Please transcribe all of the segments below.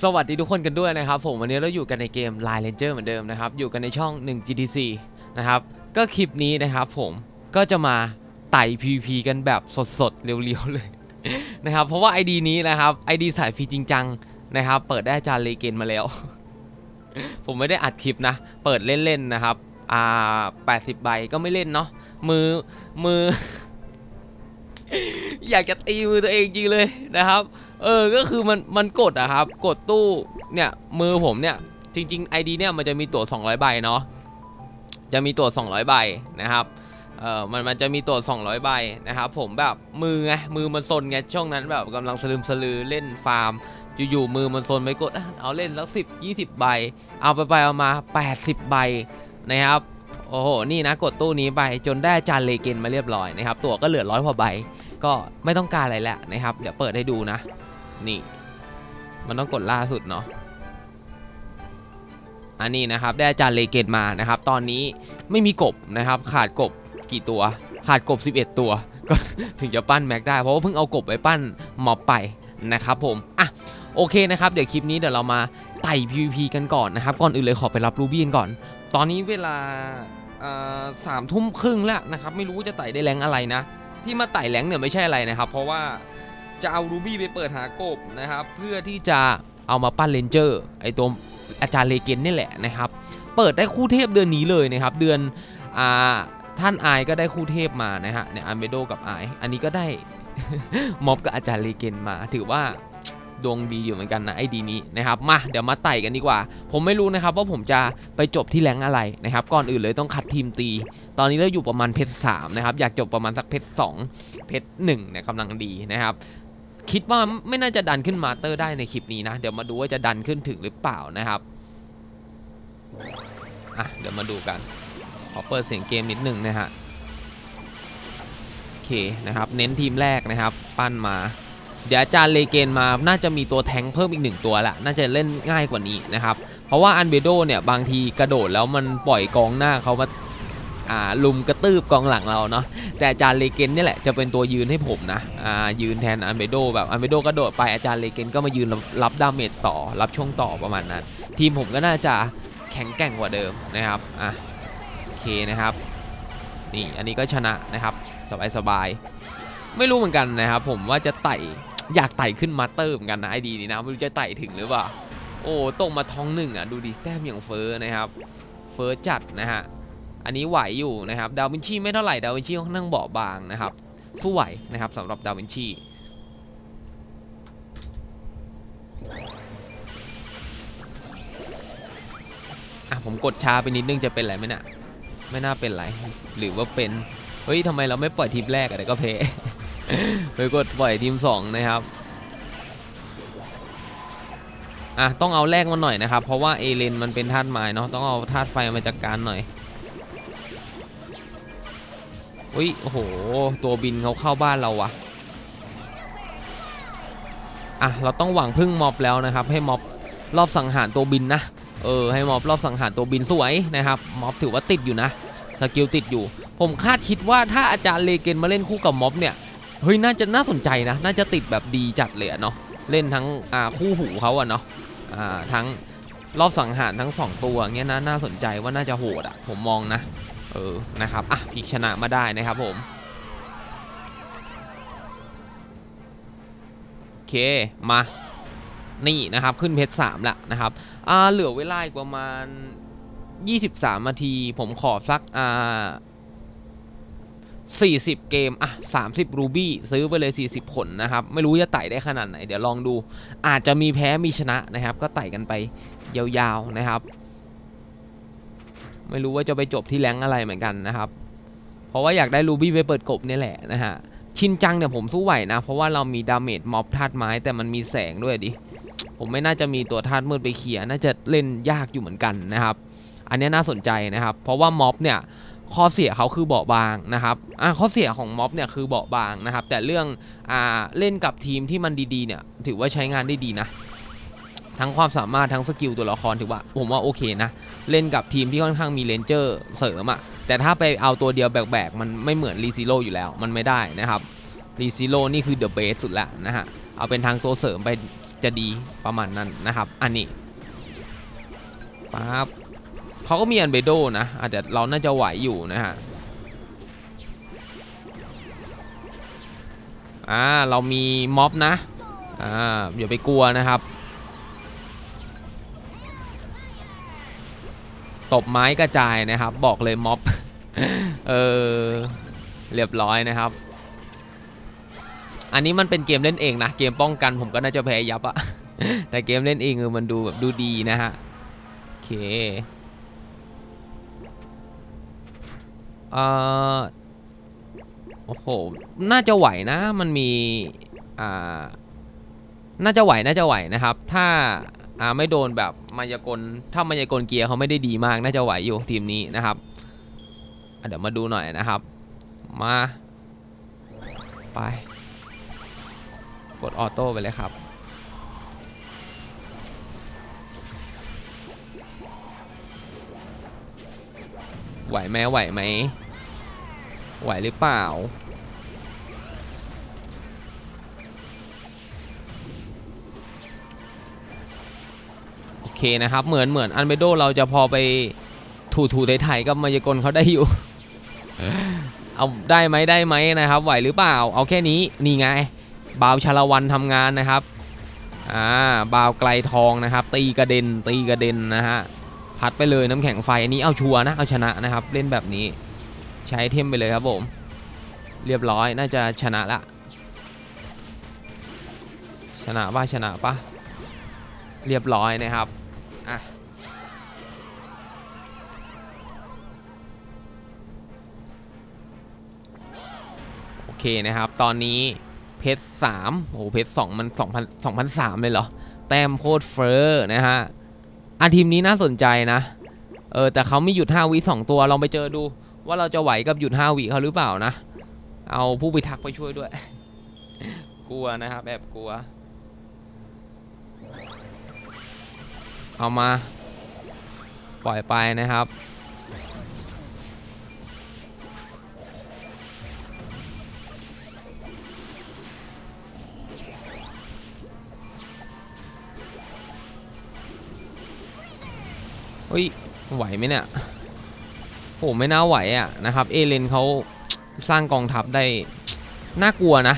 สวัสดีทุกคนกันด้วยนะครับผมวันนี้เราอยู่กันในเกม Line Ranger เหมือนเดิมนะครับ อยู่กันในช่อง 1 GTC นะครับ ก็คลิปนี้นะครับผมก็จะมาไต่ PVP กันแบบสดๆ เรียวๆ เลยนะครับ เพราะว่า ID นี้นะครับ ID สายฟรีจริงจังนะครับ เปิดได้อาจารย์เลเกนมาแล้ว ผมไม่ได้อัดคลิปนะ เปิดเล่นๆนะครับ อ่า 80 ใบก็ไม่เล่นเนาะมือมือ อยากจะตีมือตัวเองจริงเลยนะครับ เออ ก็คือมันมันกดอะครับ กดตู้เนี่ยมือผมเนี่ยจริงๆ ID เนี่ยมันจะมีตั๋ว200 ใบเนาะ จะมีตั๋ว200 ใบนะครับ เออมันมันจะมีตั๋ว200 ใบนะครับ ผมแบบมือไงมือมันซนไงช่วงนั้นแบบกำลังสลืมสลือเล่นฟาร์ม อยู่ๆมือมันซนไปกดเอาเล่นสักสิบยี่สิบใบ เอาไปไปเอามา 80 ใบนะครับโอ้โห นี่นะกดตู้นี้ไปจนได้จานเลเกนมาเรียบร้อยนะครับ ตั๋วก็เหลือร้อยกว่าใบ ก็ไม่ต้องการอะไรแล้วนะครับ เดี๋ยวเปิดให้ดูนะ นี่ มันต้องกดล่าสุดเนาะอันนี้นะครับได้อาจารย์เลเกตมานะครับ ตอนนี้ไม่มีกบนะครับ ขาดกบกี่ตัว ขาดกบ 11 ตัว ก็ถึงจะปั้นแม็กได้เพราะว่าเพิ่งเอากบไปปั้นมอบไปนะครับผมอะโอเคนะครับ เดี๋ยวคลิปนี้เดี๋ยวเรามาไต่ PVP กันก่อนนะครับ ก่อนอื่นเลยขอไปรับรูบี้กันก่อน ตอนนี้เวลาสามทุ่มครึ่งแล้วนะครับ ไม่รู้จะไต่ได้แรงอะไรนะ ที่มาไต่แรงเนี่ยไม่ใช่อะไรนะครับ เพราะว่า จะเอารูบี้ไปเปิดหากบนะครับ เพื่อที่จะเอามาปั้นเลนเจอร์ไอตัวอาจารย์เลเกนนี่แหละนะครับ เปิดได้คู่เทพเดือนนี้เลยนะครับ เดือนอ่าท่านอายก็ได้คู่เทพมานะฮะเนี่ยอันเบโดกับอายอันนี้ก็ได้ม็อบกับอาจารย์เลเกนมาถือว่าดวงดีอยู่เหมือนกันนะไอดีนี้นะครับมาเดี๋ยวมาไต่กันดีกว่า ผมไม่รู้นะครับว่าผมจะไปจบที่แรงอะไรนะครับก่อนอื่นเลยต้องคัดทีมตี ตอนนี้เราอยู่ประมาณเพชรสามนะครับอยากจบประมาณสักเพชรสองเพชรหนึ่งเนี่ยกำลังดีนะครับ คิดว่าไม่น่าจะดันขึ้นมาเตอร์ได้ในคลิปนี้นะ เดี๋ยวมาดูว่าจะดันขึ้นถึงหรือเปล่านะครับอะเดี๋ยวมาดูกันขอเปิดเสียงเกมนิดหนึ่งนะฮะโอเคนะครับ เน้นทีมแรกนะครับ ปั้นมา เดี๋ยวอาจารย์เลเกนมาน่าจะมีตัวแทงเพิ่มอีกหนึ่งตัวละน่าจะเล่นง่ายกว่านี้นะครับ เพราะว่าอันเบโดเนี่ยบางทีกระโดดแล้วมันปล่อยกองหน้าเขามา ลุมกระตืบกองหลังเราเนาะแต่อาจารย์เลเกนนี่แหละจะเป็นตัวยืนให้ผมนะยืนแทนอันเบโดแบบอันเบโดกระโดดไปอาจารย์เลเกนก็มายืนรับรับดาเมจต่อรับช่วงต่อประมาณนั้นทีมผมก็น่าจะแข็งแกร่งกว่าเดิมนะครับอะโอเคนะครับนี่อันนี้ก็ชนะนะครับสบายสบายๆไม่รู้เหมือนกันนะครับผมว่าจะไต่อยากไต่ขึ้นมาเตอร์เหมือนกันนะไอดีนี่นะไม่รู้จะไต่ถึงหรือเปล่าโอ้ตรงมาท้องหนึ่งอะดูดิแต้มอย่างเฟอร์นะครับเฟอร์จัดนะฮะ อันนี้ไหวอยู่นะครับดาวินชีไม่เท่าไหร่ดาวินชีค่อนข้างเบาบางนะครับสู้ไหวนะครับสำหรับดาวินชีอะผมกดช้าไปนิดนึงจะเป็นไรไหมนะ่ะไม่น่าเป็นไรหรือว่าเป็นเฮ้ยทำไมเราไม่ปล่อยทีมแรกอะแต่ก็เพไปกดปล่อยทีมสองนะครับอะต้องเอาแรกมาหน่อยนะครับ เพราะว่าเอเลนมันเป็นธาตุไม้เนาะต้องเอาธาตุไฟมาจัดการหน่อย อุ้ยโอ้โห ตัวบินเขาเข้าบ้านเราวะอะ เราต้องหวังพึ่งม็อบแล้วนะครับ ให้ม็อบรอบสังหารตัวบินนะ เออ ให้ม็อบรอบสังหารตัวบินสวยนะครับ ม็อบถือว่าติดอยู่นะ สกิลติดอยู่ ผมคาดคิดว่าถ้าอาจารย์เลเกนมาเล่นคู่กับม็อบเนี่ย เฮ้ย น่าจะน่าสนใจนะ น่าจะติดแบบดีจัดเลยเนาะ เล่นทั้งอ่าคู่หูเขาอะเนาะ อ่า ทั้งรอบสังหารทั้ง 2 ตัวเงี้ยนะ น่าสนใจว่าน่าจะโหดอะผมมองนะ เออนะครับอะอีกชนะมาได้นะครับผมโอเคมานี่นะครับขึ้นเพชรสามละนะครับอ่าเหลือเวลาอีกประมาณ 23นาทีผมขอสักอ่า40 เกม อะ 30 รูบี้ ซื้อไปเลย 40 ผล นะครับ ไม่รู้จะไต่ได้ขนาดไหน เดี๋ยวลองดู อาจจะมีแพ้มีชนะนะครับ ก็ไต่กันไปยาวๆนะครับ ไม่รู้ว่าจะไปจบที่แรงอะไรเหมือนกันนะครับ เพราะว่าอยากได้รูบี้ไปเปิดกบนี่แหละนะฮะชินจังเนี่ยผมสู้ไหวนะ เพราะว่าเรามีดาเมจม็อบธาตุไม้แต่มันมีแสงด้วยดิ ผมไม่น่าจะมีตัวธาตุมืดไปเคลียร์น่าจะเล่นยากอยู่เหมือนกันนะครับ อันนี้น่าสนใจนะครับ เพราะว่าม็อบเนี่ยข้อเสียเขาคือเบาบางนะครับอ่าข้อเสียของม็อบเนี่ยคือเบาบางนะครับ แต่เรื่องอ่าเล่นกับทีมที่มันดีๆเนี่ยถือว่าใช้งานได้ดีนะ ทั้งความสามารถทั้งสกิลตัวละครถือว่าผมว่าโอเคนะ เล่นกับทีมที่ค่อนข้างมีเลนเจอร์เสริมอะแต่ถ้าไปเอาตัวเดียวแบกๆมันไม่เหมือนรีซิโร่อยู่แล้วมันไม่ได้นะครับรีซิโร่นี่คือเดอะเบสสุดละนะฮะเอาเป็นทางตัวเสริมไปจะดีประมาณนั้นนะครับ อันนี้ปั๊บเขาก็มีอันเบโดนะอาจจะเราน่าจะไหวอยู่นะฮะอ่าเรามีม็อบนะอ่าอย่าไปกลัวนะครับ ตบไม้กระจายนะครับ บอกเลยม็อบ เออ เรียบร้อยนะครับ อันนี้มันเป็นเกมเล่นเองนะ เกมป้องกันผมก็น่าจะแพ้ยับอะแต่เกมเล่นเองเออมันดูแบบดูดีนะฮะ โอเคเอ่อโอ้โห น่าจะไหวนะ มันมี อ่า น่าจะไหว น่าจะไหวนะครับ ถ้า อ่าไม่โดนแบบมายากลถ้ามายากลเกียร์เขาไม่ได้ดีมากน่าจะไหวอยู่ทีมนี้นะครับเดี๋ยวมาดูหน่อยนะครับ มาไปกดออโต้ไปเลยครับไหวไหมไหวไหมไหวหรือเปล่า เคนะครับเหมือนเหมือนอันเบโดเราจะพอไปถูถูไทยๆกับมายากลเขาได้อยู่ เอาได้ไหมได้ไหมนะครับ ไหวหรือเปล่า เอาแค่นี้นี่ไงบาวชาละวันทำงานนะครับอ่าบาวไกลทองนะครับ ตีกระเด็นตีกระเด็นนะฮะพัดไปเลยน้ำแข็งไฟอันนี้เอาชัวนะเอาชนะนะครับ เล่นแบบนี้ใช้เทมไปเลยครับผม เรียบร้อยน่าจะชนะละ ชนะป่ะชนะปะเรียบร้อยนะครับ อะโอเคนะครับ ตอนนี้เพชรสามโอ้โหเพชรสองมันสองพันสองพันสามเลยเหรอ แต้มโคตรเฟอร์นะฮะอะทีมนี้น่าสนใจนะ เออ แต่เขาไม่หยุด5วิสองตัว ลองไปเจอดู ว่าเราจะไหวกับหยุด5วิเขาหรือเปล่านะ เอาผู้พิทักษ์ไปช่วยด้วย กลัวนะครับแอบกลัว เอามา ปล่อยไปนะครับ เฮ้ย ไหวไหมเนี่ยโหไม่น่าไหวอะนะครับ เอเลนเขาสร้างกองทัพได้น่ากลัวนะ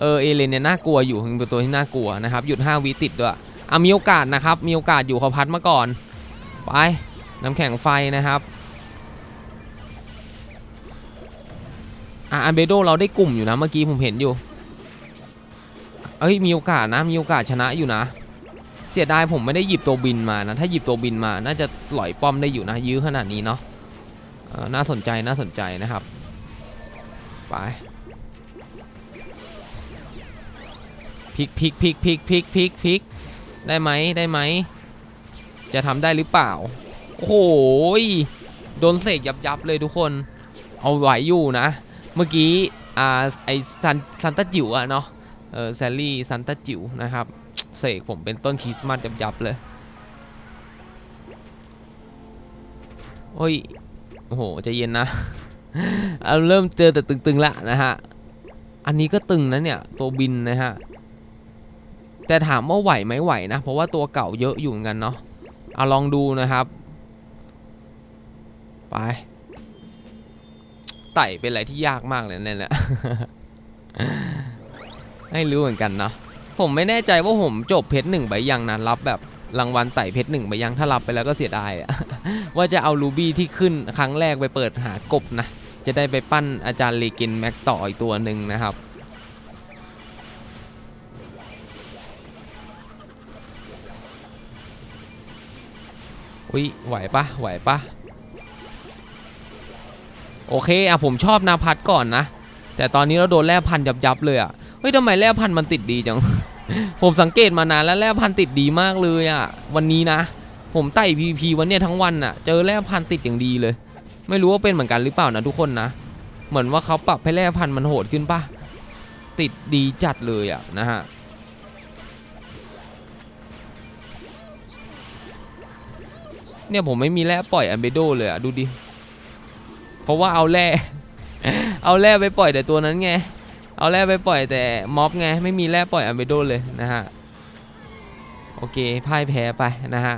เออเอเลนเนี่ยน่ากลัวอยู่เป็นตัวที่น่ากลัวนะครับ หยุด 5วิติดด้วย อะมีโอกาสนะครับ มีโอกาสอยู่เขาพัดมาก่อน ไป น้ำแข็งไฟนะครับอะอันเบโดเราได้กลุ่มอยู่นะเมื่อกี้ผมเห็นอยู่ เอ้ยมีโอกาสนะ มีโอกาสชนะอยู่นะ เสียดายผมไม่ได้หยิบตัวบินมานะ ถ้าหยิบตัวบินมา น่าจะหล่อยป้อมได้อยู่นะ ยื้อขนาดนี้เนาะน่าสนใจน่าสนใจนะครับ ไปพลิกพลิกพลิกพลิกพลิกพลิกพลิก ได้ไหมได้ไหม จะทำได้หรือเปล่า โอ้โหยโดนเสกยับยับเลยทุกคน เอาไหวอยู่นะ เมื่อกี้อ่าไอซันซันตาจิ๋วอะเนาะเออแซลลี่ซันตาจิ๋วนะครับเสกผมเป็นต้นคริสต์มาสยับๆเลยโอ้ยโอ้โหจะเย็นนะเอาเริ่มเจอแต่ตึงๆละนะฮะ อันนี้ก็ตึงนะเนี่ย ตัวบินนะฮะ แต่ถามว่าไหวไหมไหวนะ เพราะว่าตัวเก่าเยอะอยู่เหมือนกันเนาะเอาลองดูนะครับ ไป ไต่เป็นอะไรที่ยากมากเลยนั่นแหละให้รู้เหมือนกันเนาะผมไม่แน่ใจว่าผมจบเพชรหนึ่งไปยังนะรับแบบรางวัลไต่เพชรหนึ่งไปยังถ้ารับไปแล้วก็เสียดายอะว่าจะเอารูบี้ที่ขึ้นครั้งแรกไปเปิดหากบนะ จะได้ไปปั้นอาจารย์เลกินแม็กต่ออีกตัวหนึ่งนะครับ อุ้ยไหวปะไหวปะโอเคอะผมชอบนาพัดก่อนนะ แต่ตอนนี้เราโดนแร่พันยับยับๆเลยอะเฮ้ยทำไมแร่พันมันติดดีจัง ผมสังเกตมานานแล้วแร่พันติดดีมากเลยอะวันนี้นะ ผมไต่ PVP วันเนี้ยทั้งวันอะเจอแร่พันติดอย่างดีเลย ไม่รู้ว่าเป็นเหมือนกันหรือเปล่านะทุกคนนะเหมือนว่าเขาปรับให้แร่พันมันโหดขึ้นปะติดดีจัดเลยอะนะฮะ เนี่ยผมไม่มีแร่ปล่อยอันเบโดเลยอะดูดิ เพราะว่าเอาแร่ เอาแร่ไปปล่อยแต่ตัวนั้นไง เอาแร่ไปปล่อยแต่ม็อบไง ไม่มีแร่ปล่อยอันเบโดเลยนะฮะ โอเคพ่ายแพ้ไปนะฮะ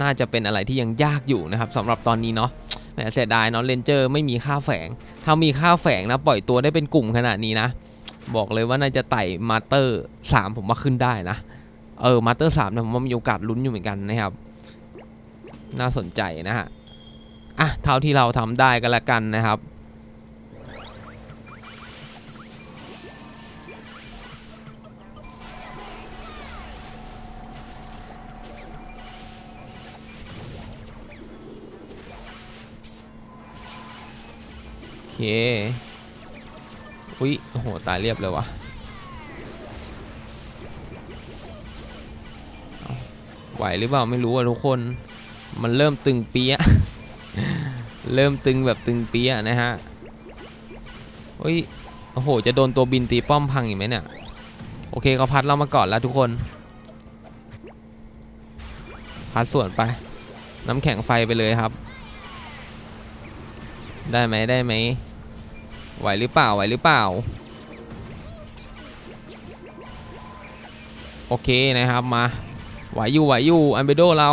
น่าจะเป็นอะไรที่ยังยากอยู่นะครับสำหรับตอนนี้เนาะแหมเสียดายเนาะเลนเจอร์ไม่มีค่าแฝง ถ้ามีค่าแฝงนะปล่อยตัวได้เป็นกลุ่มขนาดนี้นะ บอกเลยว่าน่าจะไต่มาสเตอร์ 3 ผมว่าขึ้นได้นะ เออมาสเตอร์3เนี่ยผมว่ามีโอกาสลุ้นอยู่เหมือนกันนะครับ น่าสนใจนะฮะอะเท่าที่เราทำได้ก็แล้วกันนะครับโอเคอุ้ยโอ้โห ตายเรียบเลยวะเไหวหรือเปล่าไม่รู้อะทุกคน มันเริ่มตึงเปียะเริ่มตึงแบบตึงเปียะนะฮะอุ้ยโอ้โห จะโดนตัวบินตีป้อมพังอีกไหมเนี่ย โอเคเขาพัดเรามาก่อนแล้วทุกคน พัดส่วนไป น้ำแข็งไฟไปเลยครับ ได้ไหมได้ไหม ไหวหรือเปล่าไหวหรือเปล่า โอเคนะครับมา ไหวอยู่ไหวอยู่อันเบโดเรา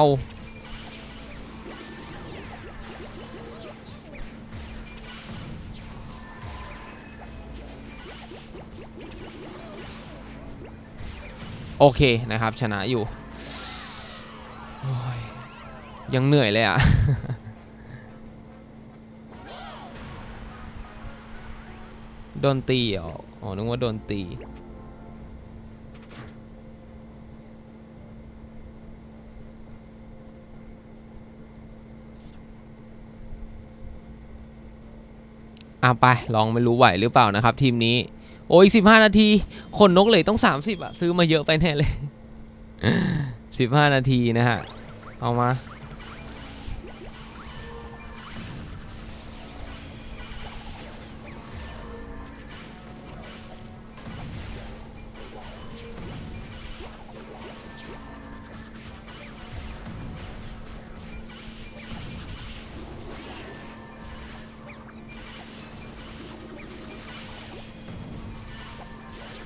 โอเคนะครับชนะอยู่ยยังเหนื่อยเลยอะ โดนตีออ๋อนึกว่าโดนตี อะไปลองไม่รู้ไหวหรือเปล่านะครับ ทีมนี้ โอ้ยสิบห้านาทีคนนกเลยต้อง30อะซื้อมาเยอะไปแน่เลย15นาทีนะฮะ เอามา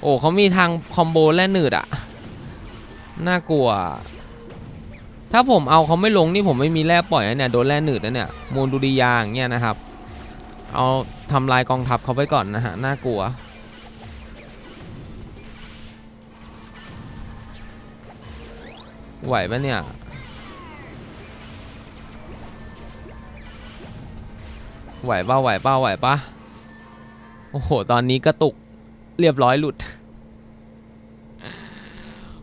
โอ้เขามีทางคอมโบแล่หนืดอะน่ากลัว ถ้าผมเอาเขาไม่ลงนี่ผมไม่มีแร่ปล่อยนะเนี่ยโดนแร่หนืดนะเนี่ยมูลดุริยางเงี้ยนะครับ เอาทำลายกองทัพเขาไปก่อนนะฮะน่ากลัวไหวปะเนี่ยไหวป้าไหวป้าไหวปะโอ้โห ตอนนี้กระตุกเรียบร้อยหลุด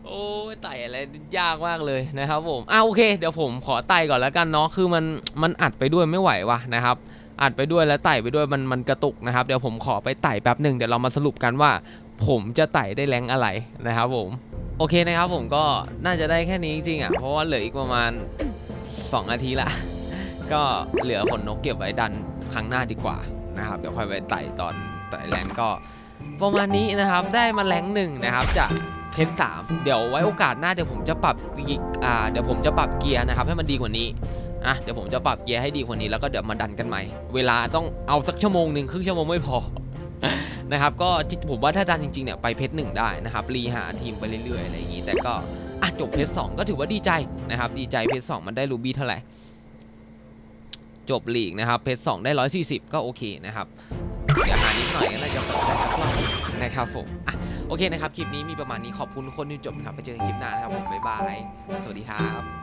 โอ้ยไต่อะไร ยากมากเลยนะครับผมอ่าโอเค เดี๋ยวผมขอไต่ก่อนแล้วกันเนาะคือมันมันอัดไปด้วยไม่ไหววะนะครับอัดไปด้วยแล้วไต่ไปด้วยมันมันกระตุกนะครับ เดี๋ยวผมขอไปไต่แป๊บหนึ่งเดี๋ยวเรามาสรุปกันว่า ผมจะไต่ได้แรงอะไรนะครับผมโอเคนะครับผมก็น่าจะได้แค่นี้จริงๆอะเพราะว่าเหลืออีกประมาณ2นาทีละ ก็เหลือขนนกเก็บไว้ดันครั้งหน้าดีกว่านะครับเดี๋ยวค่อยไปไต่ตอนไต่แรงก็ประมาณนี้นะครับได้มาแรงหนึ่งนะครับจาก เพชรสามเดี๋ยวไว้โอกาสหน้าเดี๋ยวผมจะปรับอ่าเดี๋ยวผมจะปรับเกียร์นะครับให้มันดีกว่านี้อะเดี๋ยวผมจะปรับเกียร์ให้ดีกว่านี้แล้วก็เดี๋ยวมาดันกันใหม่ เวลาต้องเอาสักชั่วโมงหนึ่งครึ่งชั่วโมงไม่พอนะครับก็ผมว่าถ้าดันจริงๆเนี่ยไปเพชรหนึ่งได้นะครับรีหาทีมไปเรื่อยๆอะไรอย่างนี้แต่ก็อะจบเพชรสองก็ถือว่าดีใจนะครับดีใจเพชรสองมันได้รูบี้เท่าไหร่จบลีกนะครับเพชรสองได้ 140 ก็โอเคนะครับเดี๋ยวหานิดหน่อยก็น่าจะพอได้สักรอบ นะครับผมอะโอเคนะครับ คลิปนี้มีประมาณนี้ขอบคุณทุกคนที่จบนะครับไปเจอกันคลิปหน้านะครับผมบ๊ายบาย สวัสดีครับ